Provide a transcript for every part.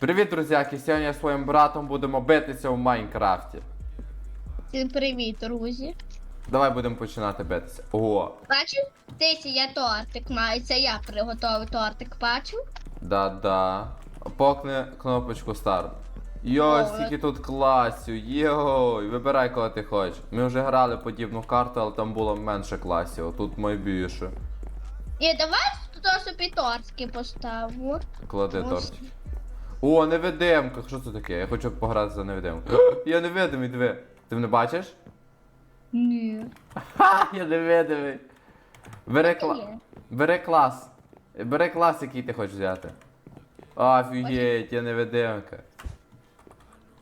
Привіт, друзяки! Сьогодні я зі своїм братом будемо битися в Майнкрафті. Всім Привіт, друзі. Давай будемо починати битися. О, Бачив? Дивіться, я тортик маю. Це я приготував тортик, бачив? да-да. Покни кнопочку старт. Йой, скільки тут класів, йой, вибирай кого ти хочеш. Ми вже грали подібну карту, але там було менше класів, а тут найбільше. Ні, давай тут собі тортики поставимо. Клади Ось. тортик. О, невидимка. Що це таке? Я хочу пограти за невидимку. Я невидимий, диви. Ти мене бачиш? Ні. Ха, я невидимий. Бери, кла... Бери клас. Бери клас, який ти хочеш взяти. Офігеть, я невидимка.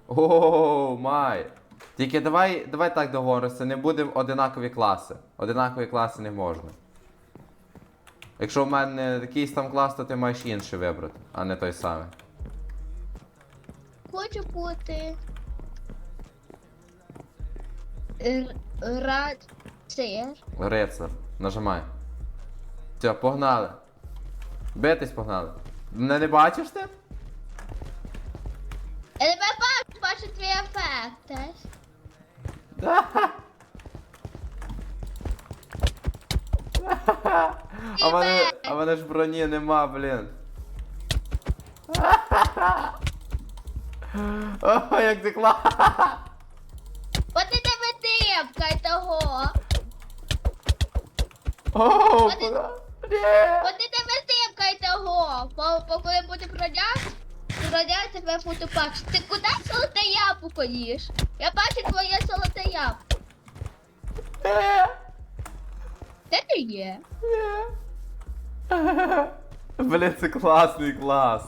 О, май. Тільки давай, давай так договоримося, не будемо одинакові класи. Одинакові класи не можна. Якщо в мене якийсь там клас, то ти маєш інший вибрати, а не той самий. Хочу бути. Р- Рад сир. Рицар, нажимай. Все, погнали. Битись погнали. Мене не бачиш ти? Я тебе бачу, бачу твій ефект. А мене, а мене ж броні нема, блін. О, як ти клас. От і тебе дивка того. О, От і- куди? Ні. От і тебе дивка й того. По, по коли буде продяг, продяг тебе буду бачити. Ти куди золоте яблуко їш? Я бачу твоє золоте яблуко. Ні. Де ти є? Ні. Блін, це класний клас.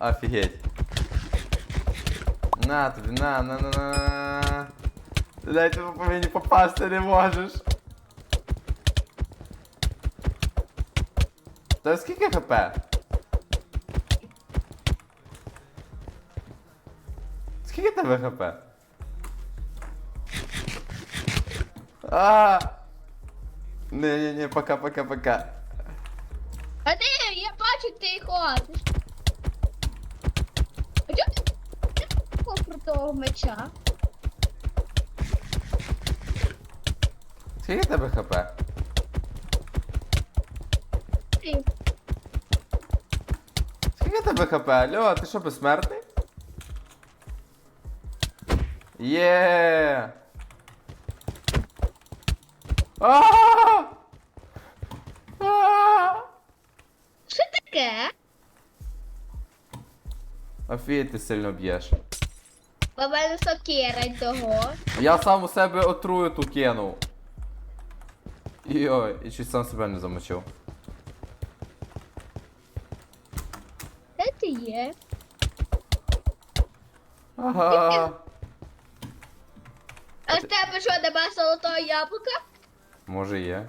Офігеть. На тобі, на, на, на, на. Блять, ти по мені попасти не можеш. Та скільки хп? Скільки тебе хп? А! Не, не, не, пока, пока, пока. А де? Я бачу, ти ходиш. Крутого меча? Скільки тебе хп? Ти. Скільки тебе хп? Алло, ти що, безсмертний? Є. А! А! Що таке? Офігеть, ти сильно б'єш. Бо в мене сокира того. Я сам у себе отрую ту кинув. Йой, і чуть сам себе не замочив. Де ти є? Ага. А в тебе що, нема золотого яблука? Може є.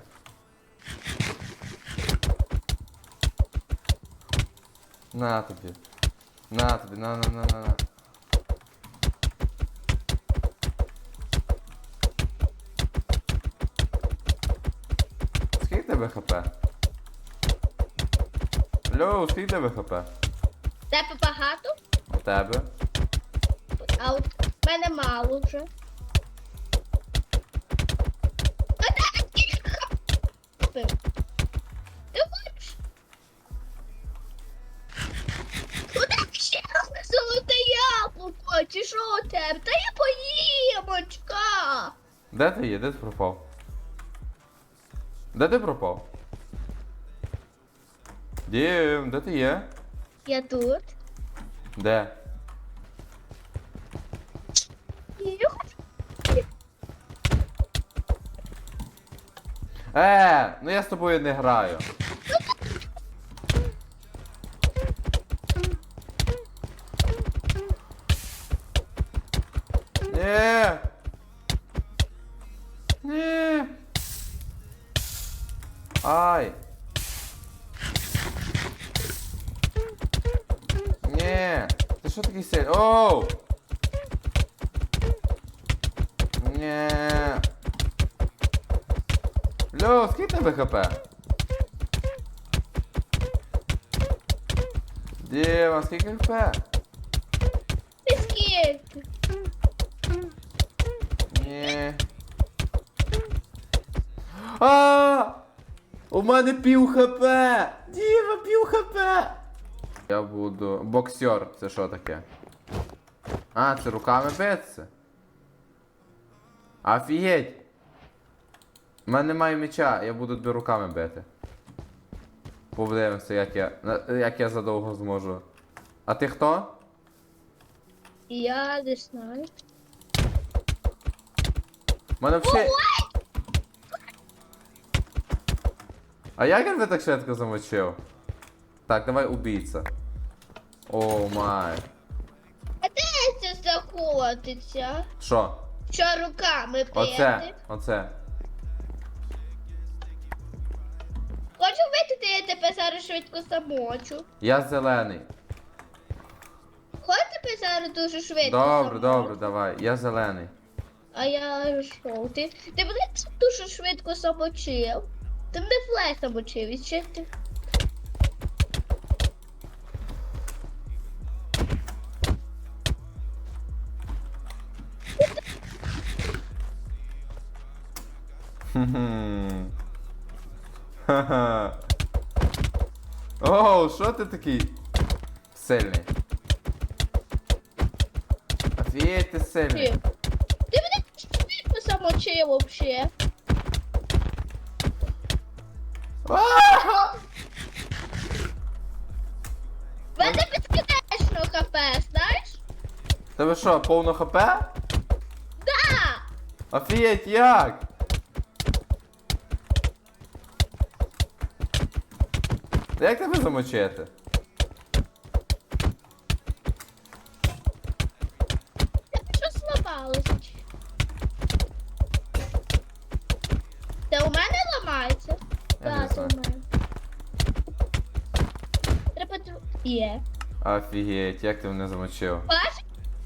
На тобі. На тобі, на на на на на. Тебе хп? Алло, скільки тебе хп? Тебе багато? У тебе? А от мене мало вже. Ти хочеш? Куди ще золоте яблуко? Чи що у тебе? Та я поїмочка. Де ти є? Де ти пропав? Де ти пропав? Дім, де ти є? Я тут. Де? Е, ну я з тобою не граю. Тебе хп? Діва, скільки хп? Ти скільки? Ні. А! У мене пів хп! Діва, пів хп! Я буду. Боксер, це що таке? А, це руками биться. Офігеть! У мене немає меча, я буду тебе руками бити. Подивимося, як я. як я задовго зможу. А ти хто? Я не знаю. У мене взагалі. А як він так швидко замочив? Так, давай убійця. О май. А де це знаходиться? Що? Що руками пити? Оце, оце. Швидко замочу. Я зелений. Хоч тебе зараз дуже швидко Добре, замочу. добре, давай. Я зелений. А я жовтий. Ти мене дуже швидко замочив. Ти мене флеш замочив, і Оу, що ти такий сильний? Офігеть, ти сильний. Ти мене швидко замочив вообще. Мене безкінечно хп, знаєш? Тебе що, повно хп? Да! Офігеть, як? Та Як тебе замочити? Що зламалося? Це у мене ламається? Я не Так, у знаю. мене. Треба тру- Є. Офігеть, як ти мене замочив? Бач,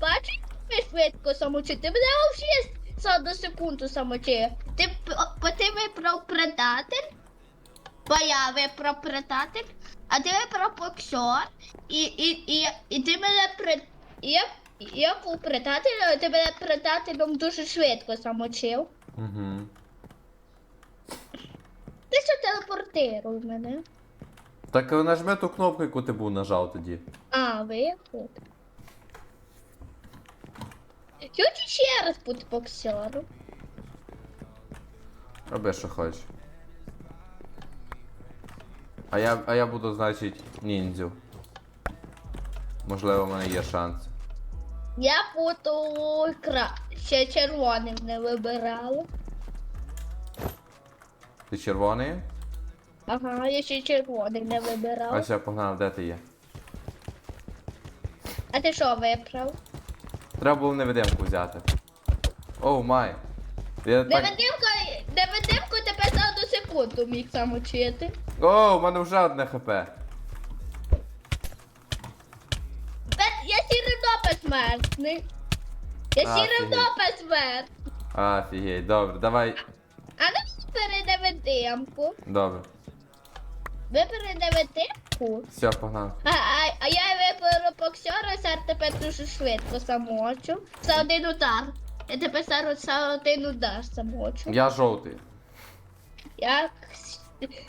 бач, як ти швидко самочив. Ти мене взагалі за одну секунду самочив. Ти, п- бо ти вибрав предатель, бо я вибрав предатель, а ти вибрав боксер, і, і, і, і ти мене і Я, я був предателем, а ти мене предателем дуже швидко самочив. Угу. Ти що телепортируй мене? Так е, нажми ту кнопку, яку ти був нажав тоді. А, виход. Хочу ще раз бути боксером. Роби, що хочеш. А я, а я буду, значить, ніндзю. Можливо, в мене є шанс. Я буду кра... ще червоним не вибирала. Ти червоний? Ага, я ще червоним не вибирала. А все, погнав, де ти є? А ти що вибрав? Треба було невидимку взяти. Оу май. Я так... Невидимку, за одну секунду міг. О, у мене вже одне хп. Я сі рівно безсмертний. Я сі Офігеть. рівно безсмертний. Офігеть, добре, давай. А ну вибери невидимку. Добре. Вибери невидимку. Все, погнав. А, а, а я виберу боксера, зараз тебе дуже швидко замочу. За один удар. Я тебе зараз за один удар замочу. Я жовтий. Як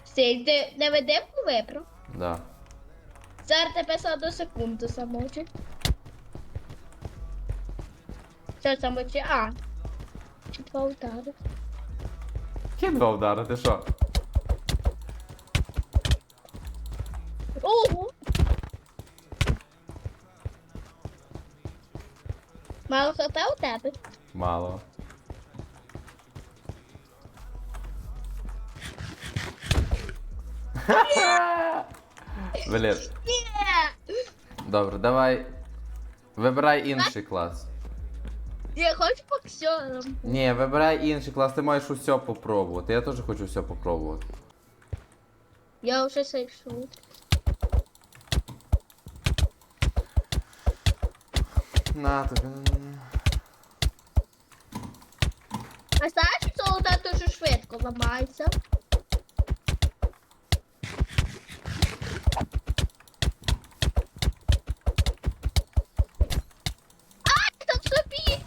стиль, ти невидимку вибрав? Да. Зараз тебе за одну секунду замочу. Що замочу? А. Чи два удари? Які два удари, ти що? Ого! Мало хп у тебе? Мало. Блін. Добре, давай. Вибирай інший клас. Я хочу боксером. Ні, вибирай інший клас, ти маєш усе попробувати. Я теж хочу все попробувати. Я вже зайшов. На тобі. А знаєш, золота дуже швидко ламається.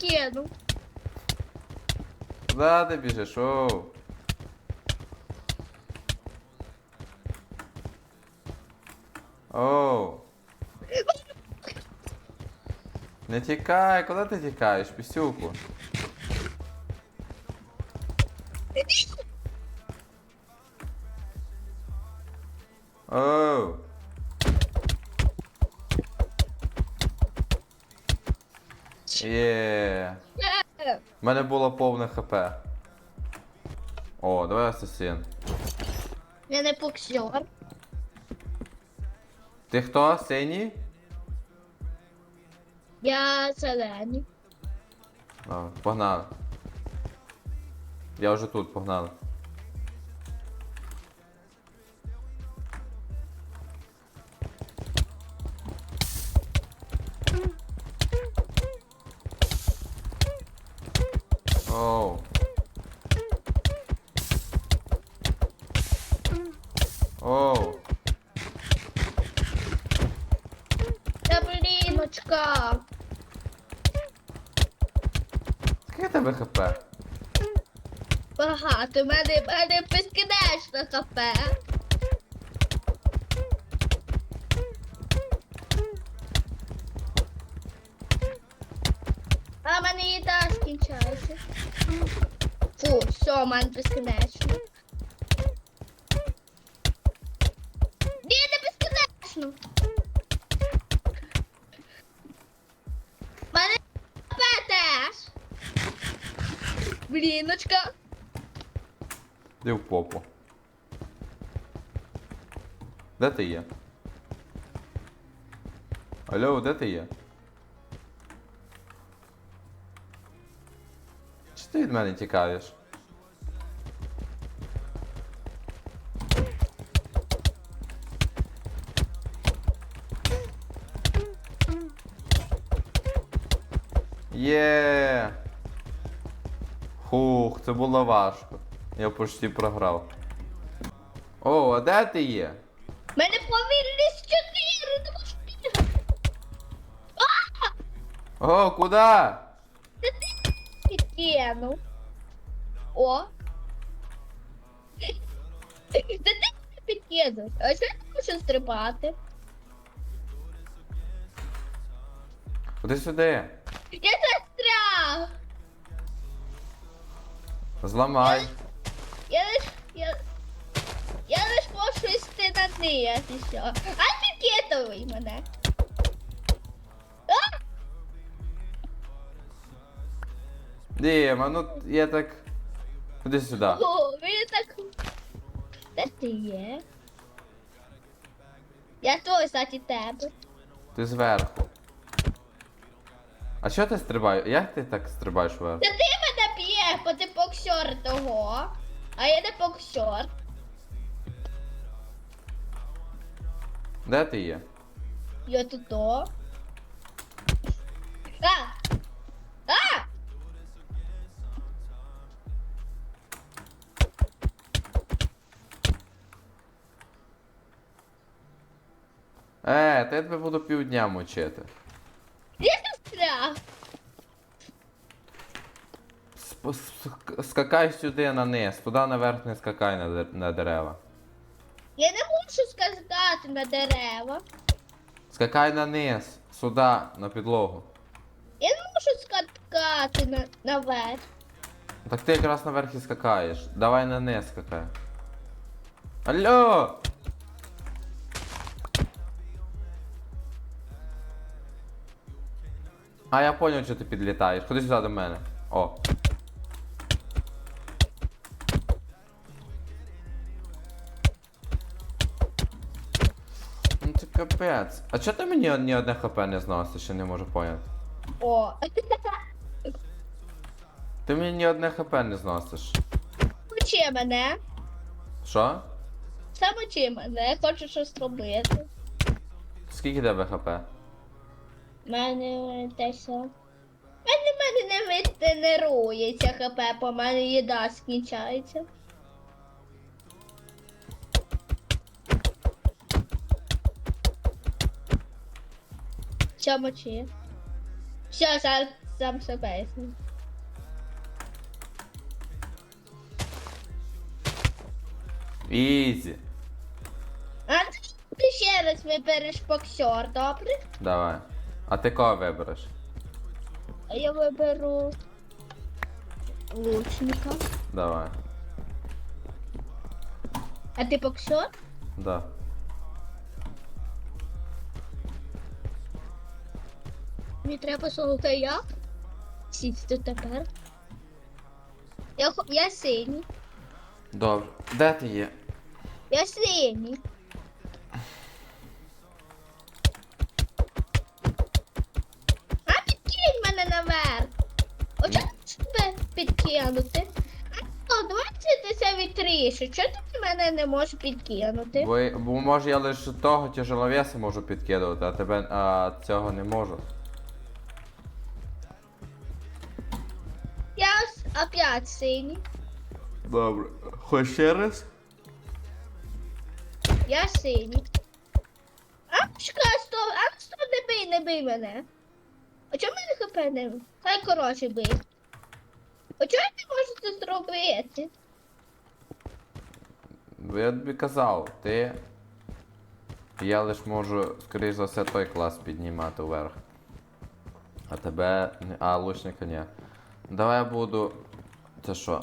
Підкинув. Куда ти біжиш? Оу. Оу. Не тікай, куди ти тікаєш, пісюку? Оу. Є. У мене було повне хп. О, давай асасин. Я не боксер. Ти хто? Синій? Я зелений. Погнали. Я вже тут, погнали. Оу. Оу. Та бліночка. Скільки в тебе хп? Багато. У мене, в мене безкінечно хп. А в мене їда скінчається. Фу, все, в мене безкінечно. Ні, не безкінечно. В мене теж. Бліночка. Де в попу. Де ти є? Алло, де ти є? Ти від мене тікаєш? Є. Хух, це було важко. Я почти програв. О, а де ти є? Мене повільність 4, не можу. О, куди? Підкинув. О. Та ти підкинув. А що я не можу стрибати? Куди сюди? Я застряг. Зламай. Я лиш, я, я лиш можу йти на низ і все. А підкидуй мене. Діма, ну я так. Куди сюди? О, він так. Де ти є? Я тут, кстати, тебе. Ти зверху. А що ти стрибаєш? Як ти так стрибаєш вверх? Та ти мене б'єш, бо ти боксер того. А я не боксер. Де ти є? Я тут Е, та я тебе буду півдня мочити. Застряг. Сп- ск- Скакай сюди на низ, туди наверх не скакай на, дер- на дерева. Я не можу сказати на дерева. Скакай на низ, сюди, на підлогу. Я не можу скакати на, наверх. Так ти якраз наверх і скакаєш. Давай на низ скакай. Алло! А я поняв, що ти підлітаєш. Ходи сюди до мене. О. Ну це капець. А чого ти мені ні одне хп не зносиш, я не можу поняти. О. Ти мені ні одне хп не зносиш. Учи мене. Що? Сам учи мене, хочу щось робити. Скільки тебе хп? Мене десь. о. Мене, мене не відтренується хп, по мене їда скінчається. Все мочи. Все, зараз сам себе. Ізі. А ти ще раз вибереш боксер, добре? Давай. А ти кого вибереш? А я виберу лучника. Давай. А ти боксер? Да. Мені треба золота я. Сісти тепер. Я, хо- я синій. Добре. Де ти є? Я синій. Підкинути? А, давай вчитися вітріше. Чого ти мене не можеш підкинути? Бо, бо може я лише того тяжеловеса можу підкидувати, а тебе а, цього не можу. Я опять синій. Добре. Хоч ще раз? Я синій. А, чекай, сто, а сто не бий, не бий мене. А чому мене хп не? Хай коротше бий. А чого я не можу це зробити? Бо я тобі казав, ти. Я лиш можу, скоріш за все, той клас піднімати вверх. А тебе. А, лучника ні. Давай я буду. Це що?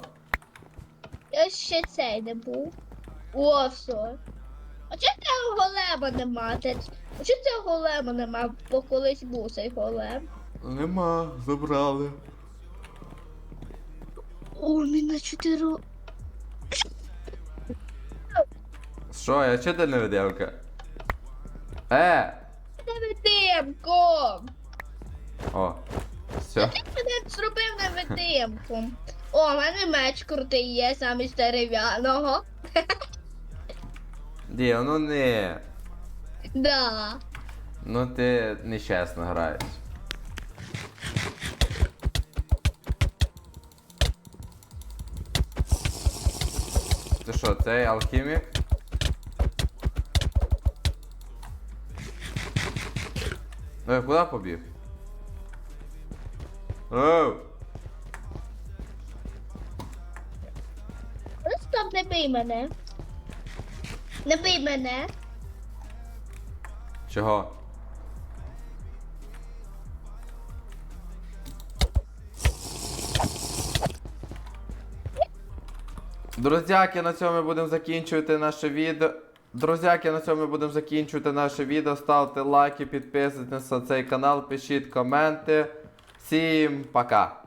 Я ще цей не був. О, все. А чого цього голема нема? Це- А чого цього голема нема? Бо колись був цей голем. Нема, забрали. О, міна 4. Що, я чи ти невидимка? Е! Невидимком! О, все. Ти мене зробив невидимком. О, в мене меч крутий є замість дерев'яного. Діо, ну не. Да. Ну ти нечесно граєш. Що, цей алхімік? Ой, куди побіг? Оу! Ну, Стоп, не бий мене. Не бий мене. Чого? Друзяки, на цьому ми будемо закінчувати наше відео. Друзяки, на цьому ми будемо закінчувати наше відео. Ставте лайки, підписуйтесь на цей канал, пишіть коменти. Всім пока!